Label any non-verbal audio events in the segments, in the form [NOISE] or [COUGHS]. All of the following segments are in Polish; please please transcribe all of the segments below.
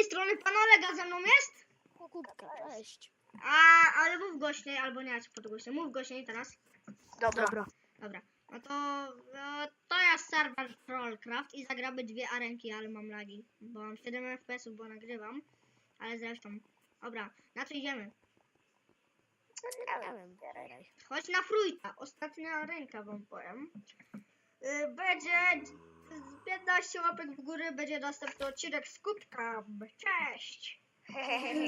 tej strony pan Olega ze mną jest? Kubka, cześć. A, ale mów głośniej, albo nie, ja ci podgłośnię. Mów głośniej teraz. Dobra. Dobra. Dobra. No to, no, to jest serwer Trollcraft i zagramy dwie arenki, ale mam lagi. Bo mam 7 FPS-ów, bo nagrywam. Ale zresztą. Dobra, na co idziemy? Chodź na Fruita. Ostatnia ręka wam powiem. Y, Będzie z 15 łapek w górę będzie następny odcinek z kubka. Cześć!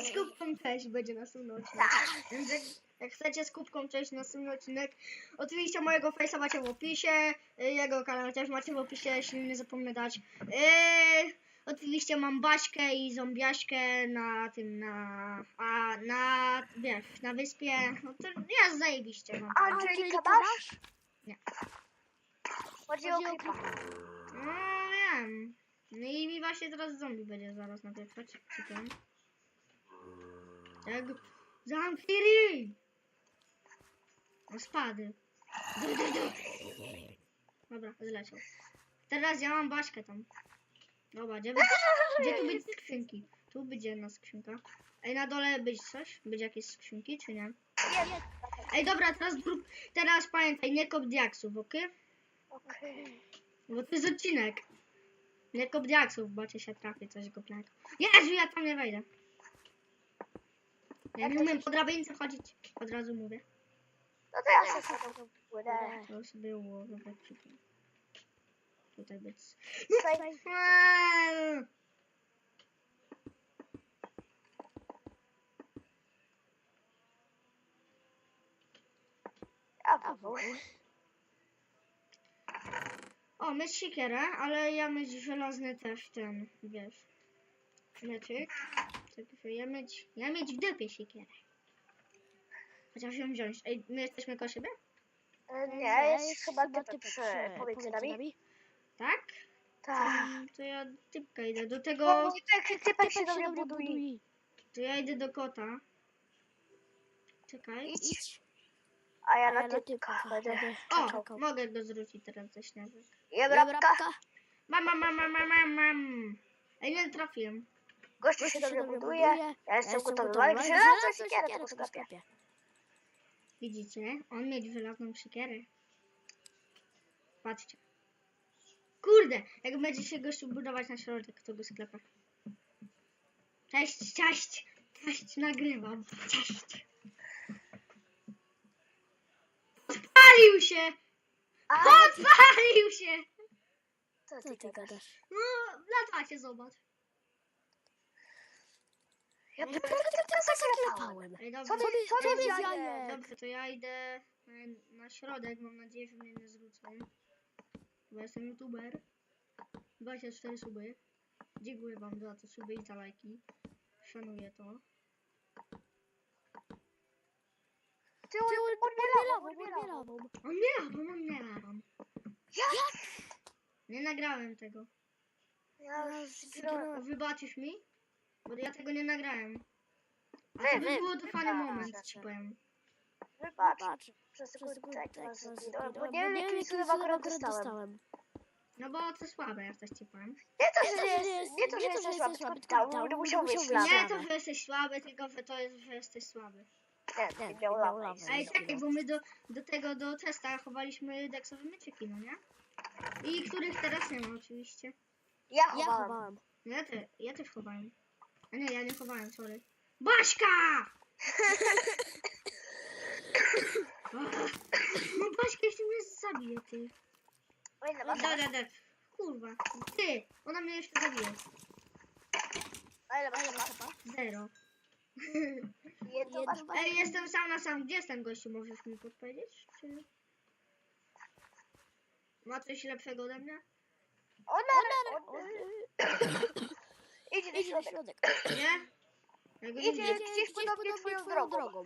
Z kubką cześć będzie następny odcinek. Więc jak, jak chcecie z kubką cześć następny odcinek, oczywiście mojego face'a macie w opisie, y, jego kanał też macie w opisie, jeśli nie zapomnę dać. Yy, oczywiście mam Baśkę i Zombiaśkę na tym, na, a, na, wiesz, na wyspie. No to jest zajebiście. No. Angelika masz? Nie. Chodzi o klipa. No wiem. No i mi właśnie teraz zombie będzie zaraz napieprzać. Czekam. Tak. Zamknij ryj! No spadł. Du, du, du. Dobra, zleciał. Teraz ja mam Baśkę tam. Dobra, gdzie, by, gdzie tu być [LAUGHS] skrzynki? Tu będzie jedna skrzynka. Ej, na dole być coś? Będzie jakieś skrzynki, czy nie? Nie. Ej, dobra, teraz, teraz pamiętaj, nie kop diaksów, okej? Okej. Bo to jest odcinek. Nie kop diaksów, bo cię się trafi coś gopnego. Jezu, ja tam nie wejdę. Ja nie umiem po drabince chodzić. Od razu mówię. No to ja sobie tam płynę. To sobie było wybrać przykład. Tutaj być. Tutaj. A Paweł. O, mieć siekierę, ale ja mieć żelazny też ten, wiesz. Mieczyk. Tylko ja mieć, ja mieć w dupie siekierę. Chociaż ją wziąć. Ej, my jesteśmy koło siebie? E, Nie, jest chyba typ przy pomiędzy nami. Tak? Tak. Mm, To ja typka idę. Do tego, typek, typek się do mnie buduje. to ja idę do kota. Czekaj. Idź. A ja na typka będę O, mogę go zwrócić teraz ze śniadek. Jem rabka. Mam, mam, mam, mam, mam, mam, mam. Ej, nie trafiłem. Gościu się do mnie buduje. Ja jestem gotowy. Na coś siekierę tylko sklepię. Widzicie? On mieć żelazną siekierę. Patrzcie. Kurde, jak będzie się gościu budować na środek tego sklepu. Cześć, cześć, cześć, nagrywam. Cześć. Spalił się! A, Podpalił się! co Co ty ty gadasz? No, latacie, zobacz. Ja bym tylko zaklepałem. Klepałem. Ej, Co dobrze. ty, co ty Ej, z jajek. Dobrze, to ja idę na, na środek. Mam nadzieję, że mnie nie zwrócą. Bo jestem youtuber. 24 suby. Dziękuję wam za te suby i za lajki. Szanuję to. Ty, on On nie lawam, on nie lawam. Jak? Nie nagrałem tego. Ja już zginąłem. Wybaczysz mi? Bo ja tego nie nagrałem. A Wy, to by wy, było to fajny moment, ci powiem. Wybacz. Przez Przez sekundę tak was zginąłem, bo nie wiem jaki sylew akurat dostałem. No bo to słabe, coś ci powiem. Nie to, Nie że jest, nie to, że jesteś słaby, tylko musiał być. Nie to, że jesteś słaby, tylko że to jest, że jesteś słaby. Ej, Zginął. czekaj, bo my do, do tego, do testa chowaliśmy deksowe myczyki, no nie? I których teraz nie ma oczywiście. Ja Ja chowałem. chowałem. No Ja, te, ja też chowałem. A nie, ja nie chowałem, sorry. Baśka! [LAUGHS] No Baśka jeszcze mnie zabije, ty. O ile Da, masz? da, da. Kurwa. Ty, ona mnie jeszcze zabije. O ile masz? Zero. Jedno? Ej, jestem sam na sam. Gdzie jestem, gościu? Możesz mi podpowiedzieć? Czy... Ma coś lepszego ode mnie? Ona, on, Idź do Idź na [COUGHS] środek. Nie? Ja go nie Idzie widzę. gdzieś podobnie twoją drogą.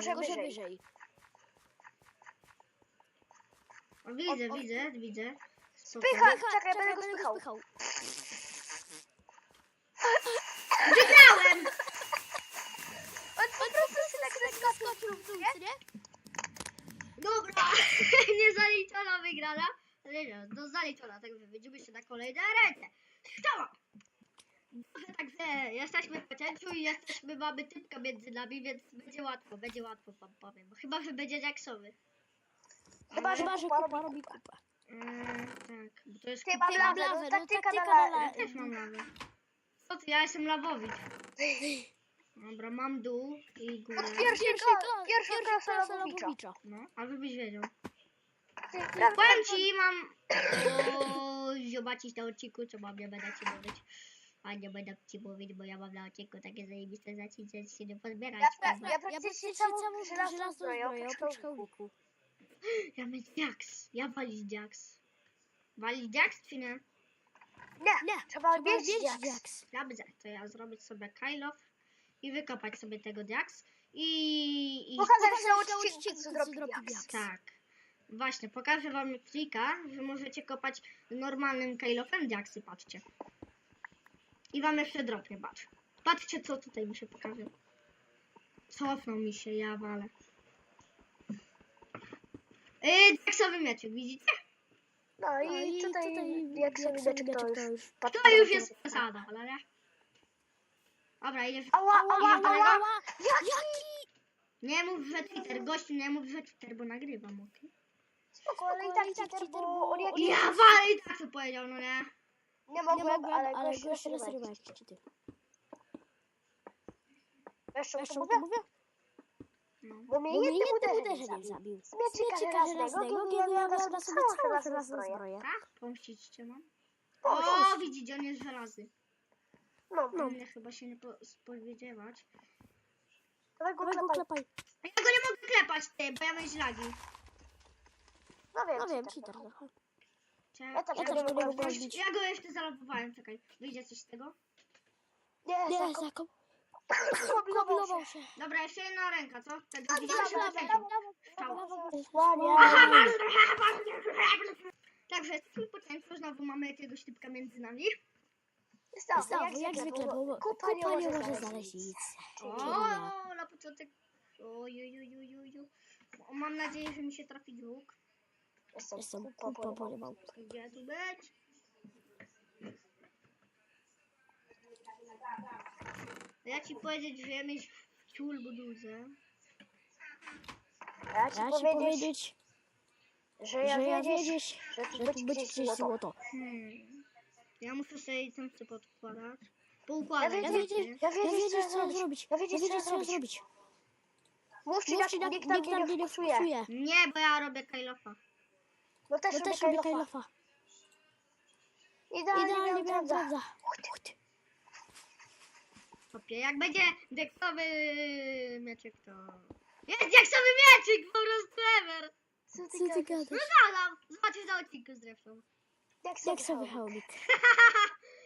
Że wyżej. wyżej. O, widzę, O, o. widzę, widzę. Spoko. Spycha, czekaj, będę go spychał. Wygrałem! On po prostu się tak zeskoczył. Skoczył w dół, co nie? Dobra, nie zaliczona Ale nie, no zaliczona, także widzimy się na kolejnej arenie. Szkoła! Może tak, że Nie, jesteśmy w pocięciu i jesteśmy, mamy typka między nami, więc będzie łatwo, będzie łatwo wam powiem. Chyba, że będzie Jacksowy. Chyba, że Chyba, że kupa kupa robi kupę. Eee, tak, bo to jest Ty kupa. mam Ty mam lawę, no no taktyka na. Ja też mam lawę. Co ty, ja jestem lawowicz. Dobra, mam dół i górę. Pierwsza pierwsza klasa klasa Lewowicza. Lewowicza. No, a żebyś wiedział. Prawda? Powiem ci, mam... O, zobaczyć na odcinku, co mam, nie będę ci mówić. A nie będę ci mówić, bo ja mam na odcinku takie zajebiste rzeczy, że się nie pozbierać. Ja, pra, kurwa. ja praktycznie całą żelazną zbroję, oprócz hełmiku. Ja mam Jax. Ja walić Jax. Walić Jax czy nie? Nie, Nie, trzeba jak. jak. Dobrze, to ja zrobić sobie Kylof i wykopać sobie tego Jax i... i... Pokazać na odcinku, odcinku, co co zrobi zrobi jak. jak. Tak. Właśnie, pokażę wam trika, że możecie kopać normalnym Kylofem Jaxy, patrzcie. I wam jeszcze dropnie, patrz. Patrzcie, co tutaj mi się pokaże. Cofnął mi się, ja walę. Yy, Jaxowy mieczek, widzicie? No No i i tutaj, tutaj jak sobie sobie to już... to patrz, To już jest przesada, ale nie? Dobra, idziesz. Ała, ała, ała, ała. Jaki? Nie mów, że Twitter, gościu, nie mów, że Twitter, bo nagrywam, okej? Spoko, ale i tak cheater, bo on jak... Ja walę i tak co powiedział, no nie? Nie Nie mogłem, mogłem, ale ale gość gość rozrywa rozrywa jakiś. jakiś cheaty. Jeszcze Wiesz to co mówię? mówię? No. Bo mnie jednym jednym uderzeniem uderzeniem zabił. Z mieczyka żelaznego, miałem miałem na sobie całą żelazną zbroję. Tak? Pomścić cię mam. O, widzicie, on jest żelazny. No, No. Mnie chyba się nie po- spowiedziewać. dawaj go klepaj. ja go nie mogę klepać, ty, bo ja mam źlagi. No wiem, No wiem, cheater. cheater trochę. Czekaj, Ja też ja, go go nie mogłem jeszcze- wbić. ja go jeszcze zalopowałem, czekaj. Wyjdzie coś z tego? Nie, Nie, zakop- zakop... Kombinował się. się. Dobra, jeszcze jedna ręka, co? Tak, A, widzicie, dawaj, że dawaj, lecieć. dawaj, Strzał. Słania. Także jesteśmy po cięciu, znowu mamy jakiegoś typka między nami. Znowu, jak zwykle, bo kupa nie może znaleźć nic. O, na początek. Ojujujujuju. Mam nadzieję, że mi się trafi dług. Jestem Jestem kupa. Gdzie tu być? Ja ci powiedzieć, że ja mieć ciul buduzę. Ja ci Ja ci powiedzieć, powiedzieć, że że ja ja wiedzieć, wiedzieć, że tu że być tu być gdzieś złoto. złoto. Hmm. Ja muszę sobie ten typ odkładać. Ja Poukładać. Ja wiedzieć, ja ja wiedzieć, co zrobić. Ja Ja wiedzieć, co zrobić. Mówcie, Mówcie, tak, nikt nam nie wkusuje. Nie, bo ja robię Kailofa. No też No też robię kajlofa. Idealnie Idealnie prawda. prawda. Kopie. Jak będzie deksowy mieczyk, to... Jest deksowy mieczyk! Po prostu ever! Co ty Co ty gadasz? No gadam! Zobaczysz na odcinku zresztą. Sobie sobie hełmik.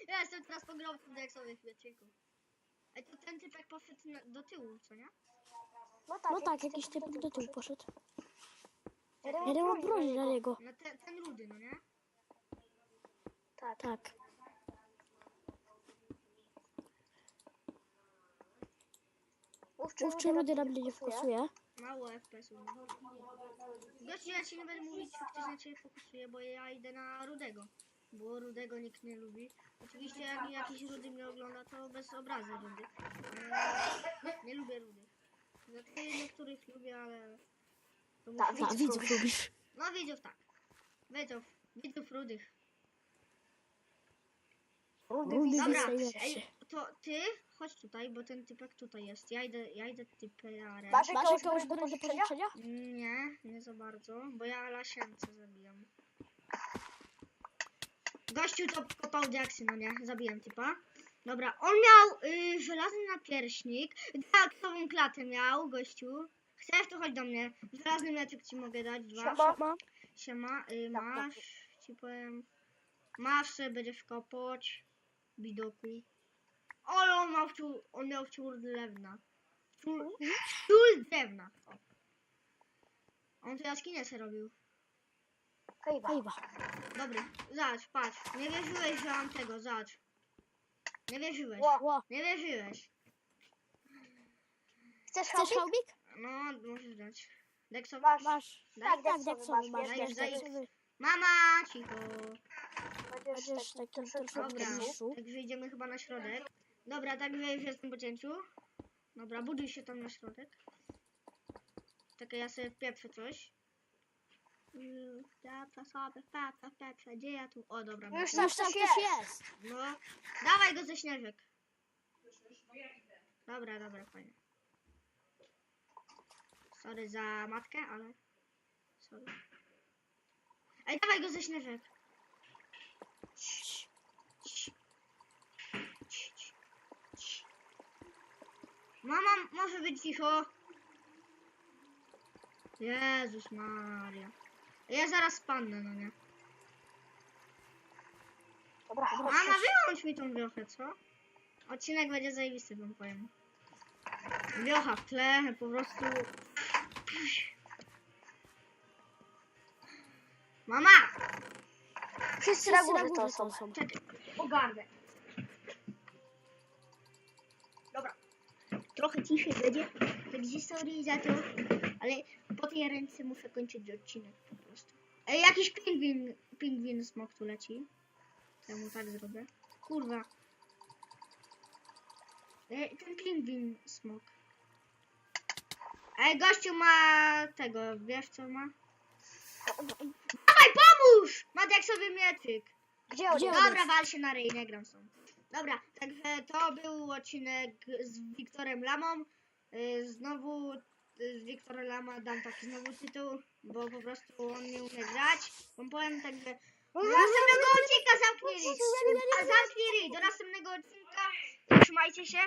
Ja jestem teraz pogromcą deksowych mieczyków. Ej, to ten typek poszedł na, do tyłu, co nie? No tak, No tak, jakiś typ do tyłu poszedł. Ja mam broni na niego. No ten, ten rudy, no nie? Tak. Tak. Mówcie, Mów, czy ludzie na mnie nie fokusuje. Mało FPS-ów. Gościu, ja ci nie będę mówić, czy ktoś na ciebie fokusuje, bo ja idę na Rudego. Bo Rudego nikt nie lubi. Oczywiście jak jakiś Rudy mnie ogląda, to bez obrazy Rudy. Eee, nie lubię Rudy. Znaczy niektórych lubię, ale... To Tak, musi A być- widzów lubisz. No widzów tak. Widzów. Widzów Rudych. Rudy. Dobra, ej, to ty chodź tutaj, bo ten typek tutaj jest. Ja idę, ja idę typerem. Masz jakąś broń do pożyczenia? Nie, nie za bardzo, bo ja lasiemce zabijam. Gościu to kopał Jacksy, no nie? Zabiłem typa. Dobra, on miał y, żelazny napierśnik, diaksową klatę miał, gościu. Chcesz, to chodź do mnie. Żelazny meczek ci mogę dać, dwa. Siema. Ma. Siema, y, Tak, masz, ci powiem. Masz, będziesz kopać. Widoku. Ale on miał wciół, on miał wciół drewna. Wciół, wciół drewna. O. On to jaskinię se robił. Hejba. Hejba. Dobry, zobacz, patrz. Nie wierzyłeś, że mam tego, zobacz. Nie wierzyłeś. Ło. Ło. Nie wierzyłeś. Chcesz Chcesz hełmik? No, możesz dać. Deksowy. Masz. Masz. Tak, Tak, deksowy deksowy masz, masz. wiesz, daj, deksowy. deksowy. Mama, cicho. Będziesz Będziesz takim takim troszeczkę Dobra, także idziemy chyba na środek. Dobra, tak że już jestem po cięciu. Dobra, buduj się tam na środek. Czekaj, ja sobie wpieprzę coś. Yy, Wpieprzę sobie, wpieprzę, wpieprzę. Gdzie ja tu? O, dobra. Już Już tam tam coś ktoś jest. jest. No, dawaj go ze śnieżek. Dobra, dobra, fajnie. Sorry za matkę, ale... Sorry. Ej, dawaj go ze śnieżek. Mama, może być cicho. Jezus Maria. Ja zaraz spadnę, no nie. Dobra, Mama, wyłącz mi tą wiochę, co? Odcinek będzie zajebisty, wam powiem. Wiocha w tle, po prostu... Mama! Wszyscy na górze to są. Czekaj, ogarnę. Dobra. Trochę ciszej będzie. Będzie sorry za to, ale po tej ręce muszę kończyć odcinek po prostu. Ej, jakiś pingwin, pingwin smok tu leci. Ja mu tak zrobię. Kurwa. Ej, ten pingwin smok. Ej, gościu ma tego, wiesz co ma? Dawaj, pomóż! Ma jak sobie mieczyk. Gdzie on jest? Dobra, wal się na ryj, nie gram są. Dobra, także to był odcinek z Wiktorem Lamą. Y, Znowu y, z Wiktorem Lama dam taki znowu tytuł, bo po prostu on nie umie grać. Wam powiem tak, że do następnego odcinka zamknij ryj. A zamknij ryj, do następnego odcinka. Trzymajcie się.